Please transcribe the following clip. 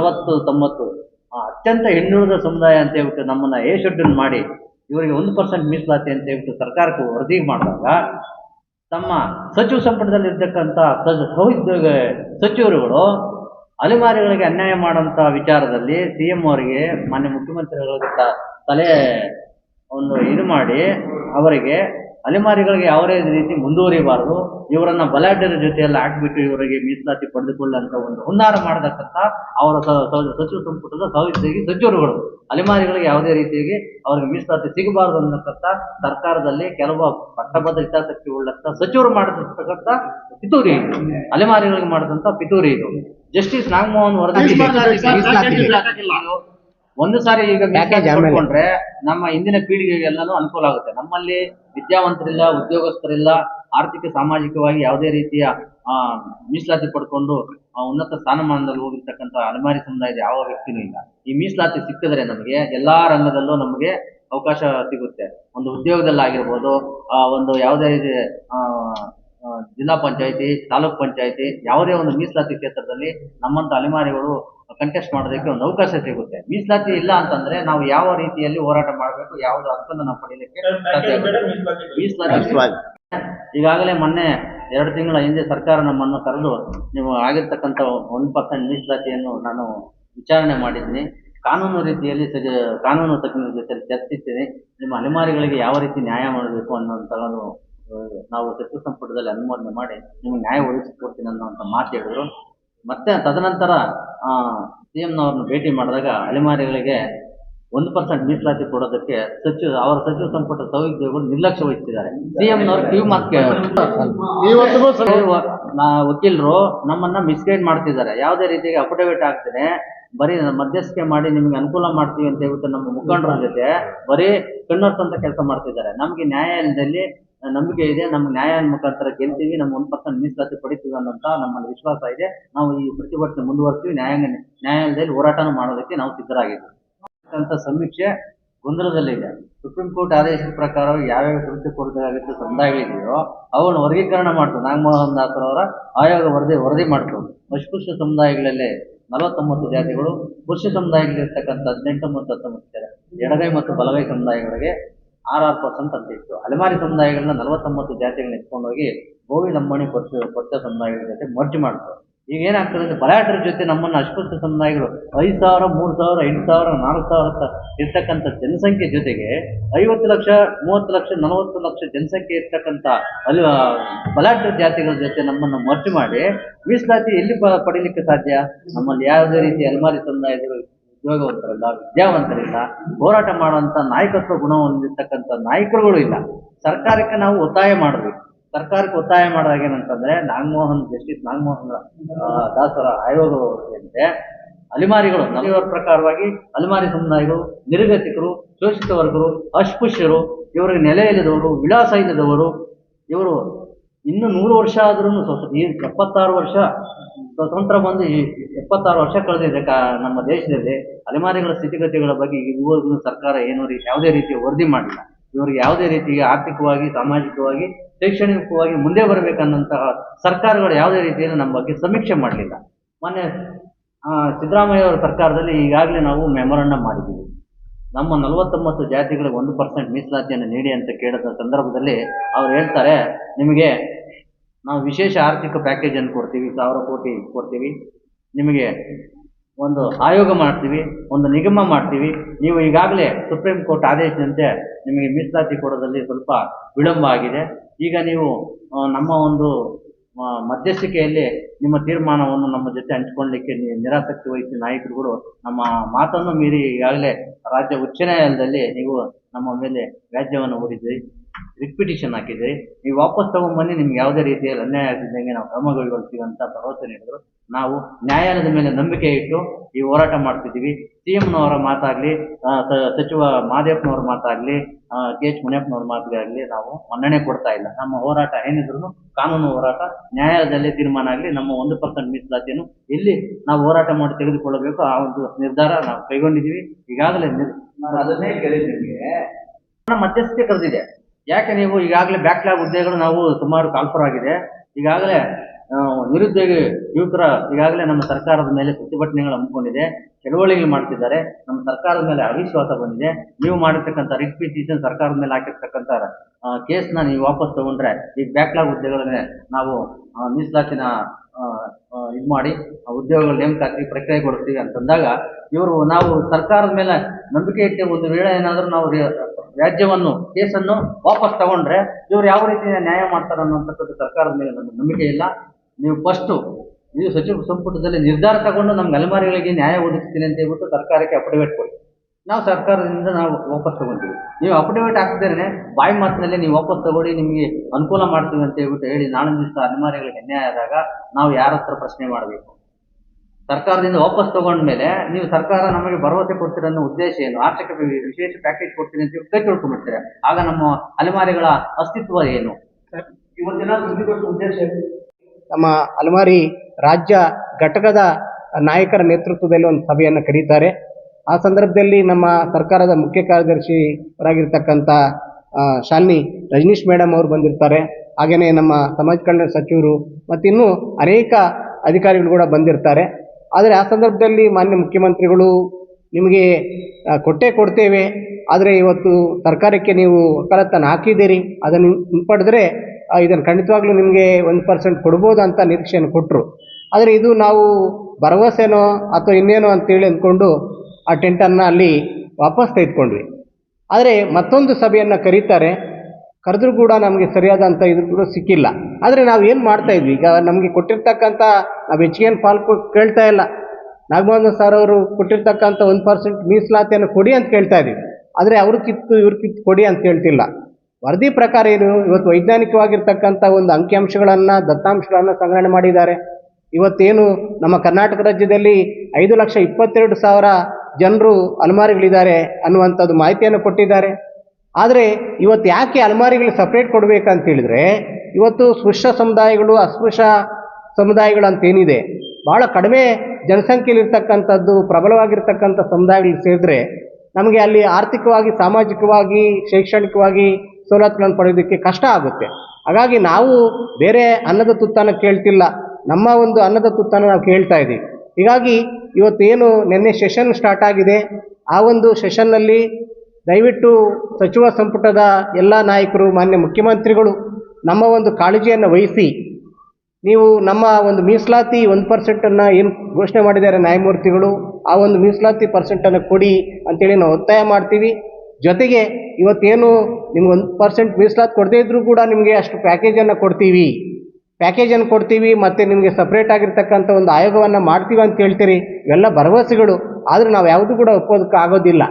ನಲವತ್ತು, ತೊಂಬತ್ತು ಅತ್ಯಂತ ಹಿಂದುಳಿದ ಸಮುದಾಯ ಅಂತ ಹೇಳ್ಬಿಟ್ಟು ನಮ್ಮನ್ನ ಎ ಶೆಡ್ಯೂಲ್ ಮಾಡಿ ಇವರಿಗೆ ಒಂದು ಪರ್ಸೆಂಟ್ ಮೀಸಲಾತಿ ಅಂತ ಹೇಳ್ಬಿಟ್ಟು ಸರ್ಕಾರಕ್ಕೆ ವರದಿ ಮಾಡಿದಾಗ ತಮ್ಮ ಸಚಿವ ಸಂಪುಟದಲ್ಲಿರ್ತಕ್ಕಂಥ ಸಹೋದ್ಯೋಗ ಸಚಿವರುಗಳು ಅಲೆಮಾರಿಗಳಿಗೆ ಅನ್ಯಾಯ ಮಾಡುವಂತ ವಿಚಾರದಲ್ಲಿ ಸಿ ಎಂ ಅವರಿಗೆ, ಮಾನ್ಯ ಮುಖ್ಯಮಂತ್ರಿಗಳಿಗೆ ತಲೆ ಒಂದು ಇದು ಮಾಡಿ ಅವರಿಗೆ ಅಲೆಮಾರಿಗಳಿಗೆ ಯಾವುದೇ ರೀತಿ ಮುಂದುವರಿಬಾರದು ಇವರನ್ನ ಬಲಾಢ್ಯರ ಜೊತೆಯಲ್ಲಿ ಹಾಕ್ಬಿಟ್ಟು ಇವರಿಗೆ ಮೀಸಲಾತಿ ಪಡೆದುಕೊಳ್ಳುವಂತ ಒಂದು ಹುನ್ನಾರ ಮಾಡತಕ್ಕಂಥ ಅವರ ಸಚಿವ ಸಂಪುಟದ ಸಹೋದ್ಯೋಗಿ ಸಚಿವರುಗಳು. ಅಲೆಮಾರಿಗಳಿಗೆ ಯಾವುದೇ ರೀತಿಯಾಗಿ ಅವರಿಗೆ ಮೀಸಲಾತಿ ಸಿಗಬಾರದು ಅನ್ನತಕ್ಕಂಥ ಸರ್ಕಾರದಲ್ಲಿ ಕೆಲವು ಪಟ್ಟಭದ್ರ ಹಿತಾಸಕ್ತಿ ಉಳ್ಳಂತ ಸಚಿವರು ಮಾಡತಕ್ಕಂತ ಪಿತೂರಿ ಇದು. ಅಲೆಮಾರಿಗಳಿಗೆ ಮಾಡಿದಂತ ಪಿತೂರಿ ಇದು. ಜಸ್ಟಿಸ್ ನಾಗಮೋಹನ್ ವರದಿ ಒಂದು ಸಾರಿ ಈಗ ಆಮೇಲೆ. ಪಡ್ಕೊಂಡ್ರೆ ನಮ್ಮ ಇಂದಿನ ಪೀಳಿಗೆಗೆಲ್ಲನೂ ಅನುಕೂಲ ಆಗುತ್ತೆ. ನಮ್ಮಲ್ಲಿ ವಿದ್ಯಾವಂತರಿಲ್ಲ ಉದ್ಯೋಗಸ್ಥರಿಲ್ಲ ಆರ್ಥಿಕ ಸಾಮಾಜಿಕವಾಗಿ ಯಾವುದೇ ರೀತಿಯ ಆ ಮೀಸಲಾತಿ ಪಡ್ಕೊಂಡು ಆ, ಉನ್ನತ ಸ್ಥಾನಮಾನದಲ್ಲಿ ಹೋಗಿರ್ತಕ್ಕಂತ ಅಲೆಮಾರಿ ಸಮುದಾಯದ ಯಾವ ವ್ಯಕ್ತಿನೂ ಇಲ್ಲ. ಈ ಮೀಸಲಾತಿ ಸಿಕ್ಕಿದ್ರೆ ನಮಗೆ ಎಲ್ಲಾ ರಂಗದಲ್ಲೂ ನಮಗೆ ಅವಕಾಶ ಸಿಗುತ್ತೆ. ಒಂದು ಉದ್ಯೋಗದಲ್ಲಾಗಿರ್ಬೋದು ಆ, ಒಂದು ಯಾವುದೇ ರೀತಿ ಆ, ಆ, ಜಿಲ್ಲಾ ಪಂಚಾಯತಿ ತಾಲೂಕ್ ಪಂಚಾಯತಿ ಯಾವುದೇ ಒಂದು ಮೀಸಲಾತಿ ಕ್ಷೇತ್ರದಲ್ಲಿ ನಮ್ಮಂತ ಅಲೆಮಾರಿಗಳು ಕಂಟೆಸ್ಟ್ ಮಾಡೋದಕ್ಕೆ ಒಂದು ಅವಕಾಶ ಸಿಗುತ್ತೆ. ಮೀಸಲಾತಿ ಇಲ್ಲ ಅಂತಂದ್ರೆ ನಾವು ಯಾವ ರೀತಿಯಲ್ಲಿ ಹೋರಾಟ ಮಾಡಬೇಕು ಯಾವ್ದು ಹಕ್ಕನ್ನು ನಾವು ಪಡೀಲಿಕ್ಕೆ ಸಾಧ್ಯ ಮೀಸಲಾತಿ ಈಗಾಗಲೇ ಮೊನ್ನೆ ಎರಡು ತಿಂಗಳ ಹಿಂದೆ ಸರ್ಕಾರ ನಮ್ಮನ್ನು ಕರೆದು ನೀವು ಆಗಿರ್ತಕ್ಕಂಥ ಒಂದು ಪರ್ಸೆಂಟ್ ಮೀಸಲಾತಿಯನ್ನು ನಾನು ವಿಚಾರಣೆ ಮಾಡಿದ್ದೀನಿ. ಕಾನೂನು ರೀತಿಯಲ್ಲಿ ಸಜ ಕಾನೂನು ತಜ್ಞರ ಜೊತೆ ಚರ್ಚಿಸ್ತೀನಿ. ನಿಮ್ಮ ಅಲೆಮಾರಿಗಳಿಗೆ ಯಾವ ರೀತಿ ನ್ಯಾಯ ಮಾಡಬೇಕು ಅನ್ನೋಂಥ ನಾವು ಸಚಿವ ಸಂಪುಟದಲ್ಲಿ ಅನುಮೋದನೆ ಮಾಡಿ ನಿಮಗೆ ನ್ಯಾಯ ಒದಗಿಸಿಕೊಡ್ತೀನಿ ಅಂತ ಮಾತು ಹೇಳಿದ್ರು. ಮತ್ತೆ ತದನಂತರ ಆ ಸಿ ನವರನ್ನು ಭೇಟಿ ಮಾಡಿದಾಗ ಅಲೆಮಾರಿಗಳಿಗೆ ಒಂದು ಪರ್ಸೆಂಟ್ ಮೀಸಲಾತಿ ಕೊಡೋದಕ್ಕೆ ಸಚಿವ ಅವರ ಸಚಿವ ಸಂಪುಟ ಸೌಲಭ್ಯಗಳು ನಿರ್ಲಕ್ಷ್ಯ ವಹಿಸಿದ್ದಾರೆ. ಸಿಎಂನವರು ಕಿವಿ ಮಾತು ವಕೀಲರು ನಮ್ಮನ್ನ ಮಿಸ್ಗೈಡ್ ಮಾಡ್ತಿದ್ದಾರೆ. ಯಾವುದೇ ರೀತಿಯಾಗಿ ಅಫಿಡವಿಟ್ ಆಗ್ತೇನೆ ಬರೀ ಮಧ್ಯಸ್ಥಿಕೆ ಮಾಡಿ ನಿಮ್ಗೆ ಅನುಕೂಲ ಮಾಡ್ತೀವಿ ಅಂತ ಹೇಳ್ಬಿಟ್ಟು ನಮ್ಮ ಮುಖಂಡರ ಜೊತೆ ಬರೀ ಕಣ್ಣರ್ಸಂತ ಕೆಲಸ ಮಾಡ್ತಿದ್ದಾರೆ. ನಮ್ಗೆ ನ್ಯಾಯಾಲಯದಲ್ಲಿ ನಂಬಿಕೆ ಇದೆ ನಮ್ಗೆ ನ್ಯಾಯಾಲಯ ಮುಖಾಂತರ ಗೆಲ್ತೀವಿ ನಮ್ಮ ಒಂದು ಪರ್ಸೆಂಟ್ ಮೀಸಲಾತಿ ಪಡಿತೀವಿ ಅನ್ನೋಂಥ ನಮ್ಮಲ್ಲಿ ವಿಶ್ವಾಸ ಇದೆ. ನಾವು ಈ ಪ್ರತಿಭಟನೆ ಮುಂದುವರ್ತೀವಿ ನ್ಯಾಯಾಂಗ ನ್ಯಾಯಾಲಯದಲ್ಲಿ ಹೋರಾಟನೂ ಮಾಡೋದಕ್ಕೆ ನಾವು ಸಿದ್ಧರಾಗಿದ್ದೀವಿ. ಅಂತ ಸಮೀಕ್ಷೆ ಗೊಂದಲದಲ್ಲಿದೆ ಸುಪ್ರೀಂ ಕೋರ್ಟ್ ಆದೇಶದ ಪ್ರಕಾರ ಯಾವ್ಯಾವ ಕೃತ್ಯ ಕೊರತೆಯಾಗಿತ್ತು ಸಮುದಾಯಗಳಿದೆಯೋ ಅವನ್ನು ವರ್ಗೀಕರಣ ಮಾಡ್ತು ನಾಗಮೋಹನ್ ದಾಸರವರ ಆಯೋಗ ವರದಿ ವರದಿ ಮಾಡ್ತು ಅಸ್ಪೃಶ್ಯ ಸಮುದಾಯಗಳಲ್ಲಿ ನಲವತ್ತೊಂಬತ್ತು ಜಾತಿಗಳು, ಪುರುಷ ಸಮುದಾಯಗಳಿರ್ತಕ್ಕಂಥ ಹದಿನೆಂಟು ಮತ್ತು ಹತ್ತೊಂಬತ್ತು ಜನ ಎಡಗೈ ಮತ್ತು ಬಲಗೈ ಸಮುದಾಯಗಳಿಗೆ ಆರ್ ಆರ್ ಪರ್ಸೆಂಟ್ ಅಂತ ಇತ್ತು. ಅಲೆಮಾರಿ ಸಮುದಾಯಗಳನ್ನ ನಲವತ್ತೊಂಬತ್ತು ಜಾತಿಗಳನ್ನ ಇಟ್ಕೊಂಡೋಗಿ ಗೋವಿ ಲಂಬಾಣಿ ಪಕ್ಷ ಕೊಚ್ಚ ಸಮುದಾಯಗಳ ಜೊತೆ ಮರ್ಜಿ ಮಾಡ್ತು ಈಗ ಏನಾಗ್ತದೆ ಅಂದ್ರೆ ಬಲಾಢ್ಯರ ಜೊತೆ ನಮ್ಮನ್ನು ಅಸ್ಪೃಶ್ಯ ಸಮುದಾಯಗಳು ಐದು ಸಾವಿರ ಮೂರು ಸಾವಿರ ಎಂಟು ಸಾವಿರ ನಾಲ್ಕು ಸಾವಿರ ಅಂತ ಇರ್ತಕ್ಕಂಥ ಜನಸಂಖ್ಯೆ ಜೊತೆಗೆ ಐವತ್ತು ಲಕ್ಷ ಮೂವತ್ತು ಲಕ್ಷ ನಲವತ್ತು ಲಕ್ಷ ಜನಸಂಖ್ಯೆ ಇರ್ತಕ್ಕಂಥ ಅಲ್ಲಿ ಆ, ಜಾತಿಗಳ ಜೊತೆ ನಮ್ಮನ್ನು ಮರ್ಜು ಮಾಡಿ ಮೀಸಲಾತಿ ಎಲ್ಲಿ ಪಡೀಲಿಕ್ಕೆ ಸಾಧ್ಯ? ನಮ್ಮಲ್ಲಿ ಯಾವುದೇ ರೀತಿ ಅಲ್ಮಾರಿ ಸಮುದಾಯಗಳು ಉದ್ಯೋಗವಂತರಿಲ್ಲ ವಿದ್ಯಾವಂತರಿಲ್ಲ ಹೋರಾಟ ಮಾಡುವಂಥ ನಾಯಕತ್ವ ಗುಣ ಹೊಂದಿರ್ತಕ್ಕಂಥ ನಾಯಕರುಗಳು ಇಲ್ಲ. ಸರ್ಕಾರಕ್ಕೆ ನಾವು ಒತ್ತಾಯ ಮಾಡಿದ್ವಿ ಸರ್ಕಾರಕ್ಕೆ ಒತ್ತಾಯ ಮಾಡಿದಾಗ ಏನಂತಂದ್ರೆ ನಾಗಮೋಹನ್ ಜಸ್ಟಿಸ್ ನಾಗಮೋಹನ್ ದಾಸರ ಆಯೋಗ ಏನಿದೆ ಅಲಿಮಾರಿಗಳು ನಮ್ಮವರ ಪ್ರಕಾರವಾಗಿ ಅಲಿಮಾರಿ ಸಮುದಾಯಗಳು, ನಿರ್ಗತಿಕರು, ಶೋಷಿತ ವರ್ಗರು, ಅಸ್ಪೃಶ್ಯರು, ಇವರಿಗೆ ನೆಲೆ ಇಲ್ಲದವರು, ವಿಳಾಸ ಇಲ್ಲದವರು, ಇವರು ಇನ್ನು ನೂರು ವರ್ಷ ಆದ್ರೂ ಈ ಎಪ್ಪತ್ತಾರು ವರ್ಷ ಸ್ವತಂತ್ರ ಬಂದು ಈ ಎಪ್ಪತ್ತಾರು ವರ್ಷ ಕಳೆದಿದೆ ನಮ್ಮ ದೇಶದಲ್ಲಿ ಅಲೆಮಾರಿಗಳ ಸ್ಥಿತಿಗತಿಗಳ ಬಗ್ಗೆ ಇದುವರೆಗೂ ಸರ್ಕಾರ ಏನೋ ಯಾವುದೇ ರೀತಿಯ ವರದಿ ಮಾಡಿಲ್ಲ. ಇವರಿಗೆ ಯಾವುದೇ ರೀತಿಯ ಆರ್ಥಿಕವಾಗಿ, ಸಾಮಾಜಿಕವಾಗಿ, ಶೈಕ್ಷಣಿಕವಾಗಿ ಮುಂದೆ ಬರಬೇಕನ್ನಂತಹ ಸರ್ಕಾರಗಳು ಯಾವುದೇ ರೀತಿಯಲ್ಲಿ ನಮ್ಮ ಬಗ್ಗೆ ಸಮೀಕ್ಷೆ ಮಾಡಲಿಲ್ಲ. ಮೊನ್ನೆ ಸಿದ್ದರಾಮಯ್ಯ ಅವರ ಸರ್ಕಾರದಲ್ಲಿ ಈಗಾಗಲೇ ನಾವು ಮೆಮೊರಂಡಮ್ ಮಾಡಿದ್ದೀವಿ. ನಮ್ಮ ನಲವತ್ತೊಂಬತ್ತು ಜಾತಿಗಳಿಗೆ ಒಂದು ಪರ್ಸೆಂಟ್ ಮೀಸಲಾತಿಯನ್ನು ನೀಡಿ ಅಂತ ಕೇಳಿದ ಸಂದರ್ಭದಲ್ಲಿ ಅವ್ರು ಹೇಳ್ತಾರೆ, ನಿಮಗೆ ನಾವು ವಿಶೇಷ ಆರ್ಥಿಕ ಪ್ಯಾಕೇಜನ್ನು ಕೊಡ್ತೀವಿ, ಸಾವಿರ ಕೋಟಿ ಕೊಡ್ತೀವಿ, ನಿಮಗೆ ಒಂದು ಆಯೋಗ ಮಾಡ್ತೀವಿ, ಒಂದು ನಿಗಮ ಮಾಡ್ತೀವಿ. ನೀವು ಈಗಾಗಲೇ ಸುಪ್ರೀಂ ಕೋರ್ಟ್ ಆದೇಶದಂತೆ ನಿಮಗೆ ಮೀಸಲಾತಿ ಕೊಡೋದಲ್ಲಿ ಸ್ವಲ್ಪ ವಿಳಂಬ ಆಗಿದೆ. ಈಗ ನೀವು ನಮ್ಮ ಒಂದು ಮಧ್ಯಸ್ಥಿಕೆಯಲ್ಲಿ ನಿಮ್ಮ ತೀರ್ಮಾನವನ್ನು ನಮ್ಮ ಜೊತೆ ಹಂಚಿಕೊಳ್ಳಲಿಕ್ಕೆ ನಿ- ನಿರಾಸಕ್ತಿ ವಹಿಸಿ ನಾಯಕರುಗಳು ನಮ್ಮ ಮಾತನ್ನು ಮೀರಿ ಈಗಾಗಲೇ ರಾಜ್ಯ ಉಚ್ಚ ನ್ಯಾಯಾಲಯದಲ್ಲಿ ನೀವು ನಮ್ಮ ಮೇಲೆ ವ್ಯಾಜ್ಯವನ್ನು ಹೂಡಿದ್ರಿ ರಿಪಿಟಿಷನ್ ಹಾಕಿದ್ರಿ ನೀವು ವಾಪಸ್ ತಗೊಂಡ್ಬನ್ನಿ ನಿಮ್ಗೆ ಯಾವುದೇ ರೀತಿಯಲ್ಲಿ ಅನ್ಯಾಯ ಆಗಿದ್ದಂಗೆ ನಾವು ಕ್ರಮಗೊಳ್ಗೊಳ್ತೀವಿ ಅಂತ ಭರವಸೆ ನೀಡಿದ್ರು. ನಾವು ನ್ಯಾಯಾಲಯದ ಮೇಲೆ ನಂಬಿಕೆ ಇಟ್ಟು ಈ ಹೋರಾಟ ಮಾಡ್ತಿದ್ದೀವಿ. ಸಿ ಎಂನವರ ಮಾತಾಗ್ಲಿ ಸಚಿವ ಮಹದೇವನವರ ಮಾತಾಗ್ಲಿ ಕೆ ಎಚ್ ಮುನಿಯಪ್ಪನವ್ರ ಮಾತಾಗಲಿ ನಾವು ಮನ್ನಣೆ ಕೊಡ್ತಾ ಇಲ್ಲ. ನಮ್ಮ ಹೋರಾಟ ಏನಿದ್ರು ಕಾನೂನು ಹೋರಾಟ ನ್ಯಾಯಾಲಯದಲ್ಲಿ ತೀರ್ಮಾನ ಆಗಲಿ ನಮ್ಮ ಒಂದು ಪರ್ಸೆಂಟ್ ಮೀಸಲಾತಿಯನ್ನು ಇಲ್ಲಿ ನಾವು ಹೋರಾಟ ಮಾಡಿ ತೆಗೆದುಕೊಳ್ಳಬೇಕು. ಆ ಒಂದು ನಿರ್ಧಾರ ನಾವು ಕೈಗೊಂಡಿದ್ದೀವಿ. ಈಗಾಗಲೇ ನಾನು ಅದನ್ನೇ ನಿಮಗೆ. ಮಧ್ಯಸ್ಥಿಕೆ ಕರೆದಿದೆ. ಯಾಕೆ ನೀವು ಈಗಾಗಲೇ ಬ್ಯಾಕ್ಲಾಗ್ ಹುದ್ದೆಗಳು ನಾವು ಸುಮಾರು ಕಾಲ್ಫರ್ ಆಗಿದೆ ಈಗಾಗಲೇ ನಿರುದ್ಯೋಗಿ ಯುವಕರ ಈಗಾಗಲೇ ನಮ್ಮ ಸರ್ಕಾರದ ಮೇಲೆ ಪ್ರತಿಭಟನೆಗಳು ಹಮ್ಮಿಕೊಂಡಿದೆ. ಚಳವಳಿಗಳು ಮಾಡ್ತಿದ್ದಾರೆ. ನಮ್ಮ ಸರ್ಕಾರದ ಮೇಲೆ ಅವಿಶ್ವಾಸ ಬಂದಿದೆ. ನೀವು ಮಾಡಿರ್ತಕ್ಕಂಥ ರಿಟ್ ಸರ್ಕಾರದ ಮೇಲೆ ಹಾಕಿರ್ತಕ್ಕಂಥ ಕೇಸ್ನ ನೀವು ವಾಪಸ್ ತಗೊಂಡ್ರೆ ಈ ಬ್ಯಾಕ್ಲಾಗ್ ಹುದ್ದೆಗಳನ್ನೇ ನಾವು ಮೀಸಲಾತಿನ ಇದು ಮಾಡಿ ಉದ್ಯೋಗಗಳ ನೇಮಕಾತಿ ಕೊಡ್ತೀವಿ ಅಂತಂದಾಗ ಇವರು ನಾವು ಸರ್ಕಾರದ ಮೇಲೆ ನಂಬಿಕೆ ಇಟ್ಟು ಒಂದು ವೇಳೆ ಏನಾದರೂ ನಾವು ವ್ಯಾಜ್ಯವನ್ನು ಕೇಸನ್ನು ವಾಪಸ್ ತಗೊಂಡ್ರೆ ಇವ್ರು ಯಾವ ರೀತಿ ನ್ಯಾಯ ಮಾಡ್ತಾರೆ ಅನ್ನೋಂಥದ್ದು ಸರ್ಕಾರದ ಮೇಲೆ ನಮಗೆ ನಂಬಿಕೆ ಇಲ್ಲ. ನೀವು ಫಸ್ಟು ನೀವು ಸಚಿವ ಸಂಪುಟದಲ್ಲಿ ನಿರ್ಧಾರ ತಗೊಂಡು ನಮ್ಗೆ ಅಲೆಮಾರಿಗಳಿಗೆ ನ್ಯಾಯ ಒದಗಿಸ್ತೀನಿ ಅಂತ ಹೇಳ್ಬಿಟ್ಟು ಸರ್ಕಾರಕ್ಕೆ ಅಫಿಡವಿಟ್ ಕೊಡಿ. ನಾವು ಸರ್ಕಾರದಿಂದ ನಾವು ವಾಪಸ್ ತಗೊಂತೀವಿ ನೀವು ಅಫಿಡವಿಟ್ ಹಾಕ್ತಿದ್ರೆ ಬಾಯಿ ಮಾತಿನಲ್ಲಿ ನೀವು ವಾಪಸ್ ತಗೊಳ್ಳಿ ನಿಮಗೆ ಅನುಕೂಲ ಮಾಡ್ತೀವಿ ಅಂತ ಹೇಳ್ಬಿಟ್ಟು ಹೇಳಿ ನಾಳೆ ದಿವಸ ಅನಿವಾರ್ಯಗಳಿಗೆ ಅನ್ಯಾಯ ಆದಾಗ ನಾವು ಯಾರ ಹತ್ರ ಪ್ರಶ್ನೆ ಮಾಡಬೇಕು? ಸರ್ಕಾರದಿಂದ ವಾಪಸ್ ತಗೊಂಡ್ಮೇಲೆ ನೀವು ಸರ್ಕಾರ ನಮಗೆ ಭರವಸೆ ಕೊಡ್ತೀರ ಅನ್ನೋ ಉದ್ದೇಶ ಏನು? ಆರ್ಥಿಕ ವಿಶೇಷ ಪ್ಯಾಕೇಜ್ ಕೊಡ್ತೀನಿ ಅಂತ ಕೈ ತೊಳ್ಕೊಂಡ್ಬಿಡ್ತೀರ ಆಗ ನಮ್ಮ ಅಲೆಮಾರಿಗಳ ಅಸ್ತಿತ್ವ ಏನು? ಇವತ್ತಿನ ಉದ್ದೇಶ ನಮ್ಮ ಅಲೆಮಾರಿ ರಾಜ್ಯ ಘಟಕದ ನಾಯಕರ ನೇತೃತ್ವದಲ್ಲಿ ಒಂದು ಸಭೆಯನ್ನು ಕರೀತಾರೆ. ಆ ಸಂದರ್ಭದಲ್ಲಿ ನಮ್ಮ ಸರ್ಕಾರದ ಮುಖ್ಯ ಕಾರ್ಯದರ್ಶಿ ಅವರಾಗಿರ್ತಕ್ಕಂಥ ಶಾಲಿನಿ ರಜನೀಶ್ ಮೇಡಮ್ ಅವರು ಬಂದಿರ್ತಾರೆ. ಹಾಗೆಯೇ ನಮ್ಮ ಸಮಾಜ ಕಲ್ಯಾಣ ಸಚಿವರು ಮತ್ತಿನ್ನೂ ಅನೇಕ ಅಧಿಕಾರಿಗಳು ಕೂಡ ಬಂದಿರ್ತಾರೆ. ಆದರೆ ಆ ಸಂದರ್ಭದಲ್ಲಿ ಮಾನ್ಯ ಮುಖ್ಯಮಂತ್ರಿಗಳು ನಿಮಗೆ ಕೊಟ್ಟೆ ಕೊಡ್ತೇವೆ. ಆದರೆ ಇವತ್ತು ಸರ್ಕಾರಕ್ಕೆ ನೀವು ವಕಾಲತ್ತನ್ನು ಹಾಕಿದ್ದೀರಿ. ಅದನ್ನು ಹಿಂಪಡೆದ್ರೆ ಇದನ್ನು ಖಂಡಿತವಾಗ್ಲೂ ನಿಮಗೆ ಒಂದು ಪರ್ಸೆಂಟ್ ಕೊಡ್ಬೋದು ಅಂತ ನಿರೀಕ್ಷೆಯನ್ನು ಕೊಟ್ಟರು. ಆದರೆ ಇದು ನಾವು ಭರವಸೆನೋ ಅಥವಾ ಇನ್ನೇನೋ ಅಂತೇಳಿ ಅಂದ್ಕೊಂಡು ಆ ಟೆಂಟನ್ನು ಅಲ್ಲಿ ವಾಪಸ್ ತೆಗೆದುಕೊಂಡ್ವಿ. ಆದರೆ ಮತ್ತೊಂದು ಸಭೆಯನ್ನು ಕರೀತಾರೆ. ಕರೆದ್ರೂ ಕೂಡ ನಮಗೆ ಸರಿಯಾದಂಥ ಇದು ಕೂಡ ಸಿಕ್ಕಿಲ್ಲ. ಆದರೆ ನಾವು ಏನು ಮಾಡ್ತಾ ಇದ್ವಿ? ಈಗ ನಮಗೆ ಕೊಟ್ಟಿರ್ತಕ್ಕಂಥ ನಾವು ಹೆಚ್ಚಿಗೆ ಕೊ- ಕೇಳ್ತಾ ಇಲ್ಲ. ನಾಗಮೋಹನ್ ಸರ್ ಅವರು ಕೊಟ್ಟಿರ್ತಕ್ಕಂಥ ಒಂದು ಪರ್ಸೆಂಟ್ ಮೀಸಲಾತಿಯನ್ನು ಕೊಡಿ ಅಂತ ಕೇಳ್ತಾ ಇದ್ವಿ. ಆದರೆ ಅವರು ಕಿತ್ತು, ಇವ್ರು ಕಿತ್ತು ಕೊಡಿ ಅಂತ ಹೇಳ್ತಿಲ್ಲ. ವರದಿ ಪ್ರಕಾರ ಏನು? ಇವತ್ತು ವೈಜ್ಞಾನಿಕವಾಗಿರ್ತಕ್ಕಂಥ ಒಂದು ಅಂಕಿಅಂಶಗಳನ್ನು, ದತ್ತಾಂಶಗಳನ್ನು ಸಂಗ್ರಹಣೆ ಮಾಡಿದ್ದಾರೆ. ಇವತ್ತೇನು ನಮ್ಮ ಕರ್ನಾಟಕ ರಾಜ್ಯದಲ್ಲಿ ಐದು ಲಕ್ಷ ಇಪ್ಪತ್ತೆರಡು ಸಾವಿರ ಜನರು ಅಲ್ಮಾರಿಗಳಿದ್ದಾರೆ ಅನ್ನುವಂಥದ್ದು ಮಾಹಿತಿಯನ್ನು ಕೊಟ್ಟಿದ್ದಾರೆ. ಆದರೆ ಇವತ್ತು ಯಾಕೆ ಅಲ್ಮಾರಿಗಳು ಸಪ್ರೇಟ್ ಕೊಡಬೇಕಂತ ಹೇಳಿದ್ರೆ, ಇವತ್ತು ಸ್ಪೃಶ್ಯ ಸಮುದಾಯಗಳು, ಅಸ್ಪೃಶ್ಯ ಏನಿದೆ ಭಾಳ ಕಡಿಮೆ ಜನಸಂಖ್ಯೆಯಲ್ಲಿರ್ತಕ್ಕಂಥದ್ದು ಪ್ರಬಲವಾಗಿರ್ತಕ್ಕಂಥ ಸಮುದಾಯಗಳು ಸೇರಿದ್ರೆ ನಮಗೆ ಅಲ್ಲಿ ಆರ್ಥಿಕವಾಗಿ, ಸಾಮಾಜಿಕವಾಗಿ, ಶೈಕ್ಷಣಿಕವಾಗಿ ಸವಲತ್ತುಗಳನ್ನು ಪಡೆಯೋದಕ್ಕೆ ಕಷ್ಟ ಆಗುತ್ತೆ. ಹಾಗಾಗಿ ನಾವು ಬೇರೆ ಅನ್ನದ ತುತ್ತನ್ನು ಕೇಳ್ತಿಲ್ಲ. ನಮ್ಮ ಒಂದು ಅನ್ನದ ತುತ್ತನ್ನು ನಾವು ಕೇಳ್ತಾ ಇದ್ದೀವಿ. ಹೀಗಾಗಿ ಇವತ್ತೇನು ನಿನ್ನೆ ಸೆಷನ್ ಸ್ಟಾರ್ಟ್ ಆಗಿದೆ, ಆ ಒಂದು ಸೆಷನ್ನಲ್ಲಿ ದಯವಿಟ್ಟು ಸಚಿವ ಸಂಪುಟದ ಎಲ್ಲ ನಾಯಕರು, ಮಾನ್ಯ ಮುಖ್ಯಮಂತ್ರಿಗಳು ನಮ್ಮ ಒಂದು ಕಾಳಜಿಯನ್ನು ವಹಿಸಿ, ನೀವು ನಮ್ಮ ಒಂದು ಮೀಸಲಾತಿ ಒಂದು ಪರ್ಸೆಂಟನ್ನು ಏನು ಘೋಷಣೆ ಮಾಡಿದ್ದಾರೆ ನ್ಯಾಯಮೂರ್ತಿಗಳು, ಆ ಒಂದು ಮೀಸಲಾತಿ ಪರ್ಸೆಂಟನ್ನು ಕೊಡಿ ಅಂತೇಳಿ ನಾವು ಒತ್ತಾಯ ಮಾಡ್ತೀವಿ. ಜೊತೆಗೆ ಇವತ್ತೇನು ನಿಮ್ಗೆ ಒಂದು ಪರ್ಸೆಂಟ್ ಮೀಸಲಾತಿ ಕೊಡದೇ ಇದ್ರೂ ಕೂಡ ನಿಮಗೆ ಅಷ್ಟು ಪ್ಯಾಕೇಜನ್ನು ಕೊಡ್ತೀವಿ. ಪ್ಯಾಕೇಜನ್ನು ಕೊಡ್ತೀವಿ, ಮತ್ತು ನಿಮಗೆ ಸಪ್ರೇಟ್ ಆಗಿರ್ತಕ್ಕಂಥ ಒಂದು ಆಯೋಗವನ್ನು ಮಾಡ್ತೀವಿ ಅಂತ ಹೇಳ್ತೀರಿ, ಇವೆಲ್ಲ ಭರವಸೆಗಳು. ಆದರೆ ನಾವು ಯಾವುದೂ ಕೂಡ ಒಪ್ಪೋದಕ್ಕೆ ಆಗೋದಿಲ್ಲ